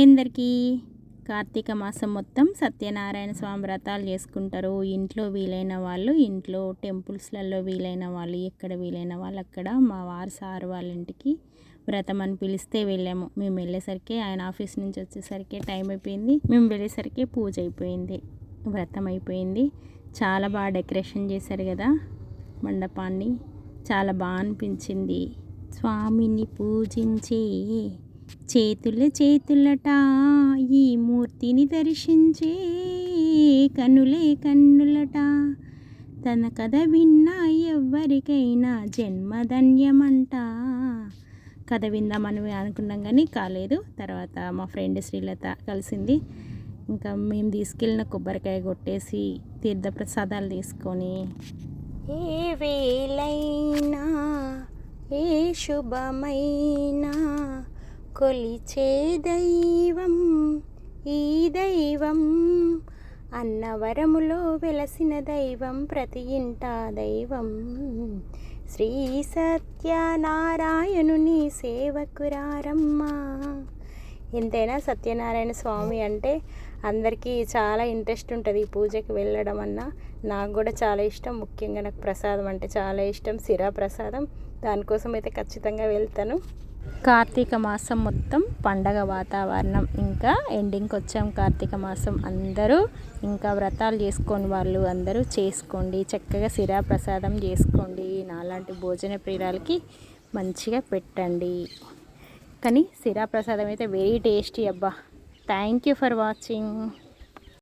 Hi అందరికీ కార్తీక మాసం మొత్తం సత్యనారాయణ స్వామి వ్రతాలు చేసుకుంటారు. ఇంట్లో వీలైన వాళ్ళు ఇంట్లో టెంపుల్స్లలో వీలైన వాళ్ళు ఎక్కడ వీలైన వాళ్ళు అక్కడ మా వారు సారు వాళ్ళ ఇంటికి వ్రతం అని పిలిస్తే వెళ్ళాము. మేము వెళ్ళేసరికి ఆయన ఆఫీస్ నుంచి వచ్చేసరికి టైం అయిపోయింది. మేము వెళ్ళేసరికి పూజ అయిపోయింది. వ్రతం అయిపోయింది. చాలా బాగా డెకరేషన్ చేశారు కదా మండపాన్ని. చాలా బాగా అనిపించింది. స్వామిని పూజించే చేతుల చేతులట ఈ మూర్తిని దర్శించే కనులే కన్నులట. తన కథ విన్నా ఎవ్వరికైనా జన్మధన్యమంట. కథ విందామని అనుకున్నాం కానీ కాలేదు. తర్వాత మా ఫ్రెండ్ శ్రీలత కలిసింది. ఇంకా మేము తీసుకెళ్ళిన కొబ్బరికాయ కొట్టేసి తీర్థప్రసాదాలు తీసుకొని ఏ వేలైనా ఏ శుభమైనా కొలిచే దైవం ఈ దైవం అన్నవరములో వెలసిన దైవం ప్రతి ఇంట దైవం. శ్రీ సత్యనారాయణుని సేవకురారమ్మా. ఎంతైనా సత్యనారాయణ స్వామి అంటే అందరికీ చాలా ఇంట్రెస్ట్ ఉంటుంది ఈ పూజకి వెళ్ళడం అన్న. నాకు కూడా చాలా ఇష్టం. ముఖ్యంగా నాకు ప్రసాదం అంటే చాలా ఇష్టం. సిరా ప్రసాదం దానికోసం అయితే ఖచ్చితంగా వెళ్తాను. కార్తీక మాసం మొత్తం పండగ వాతావరణం ఇంకా ఎండింగ్కి వచ్చాం కార్తీక మాసం అందరూ. ఇంకా వ్రతాలు చేసుకొని వాళ్ళు అందరూ చేసుకోండి. చక్కగా సిరా ప్రసాదం చేసుకోండి. నాలాంటి భోజన ప్రియురాలకి మంచిగా పెట్టండి. కానీ సిరా ప్రసాదం అయితే వెరీ టేస్టీ అబ్బా. Thank you for watching.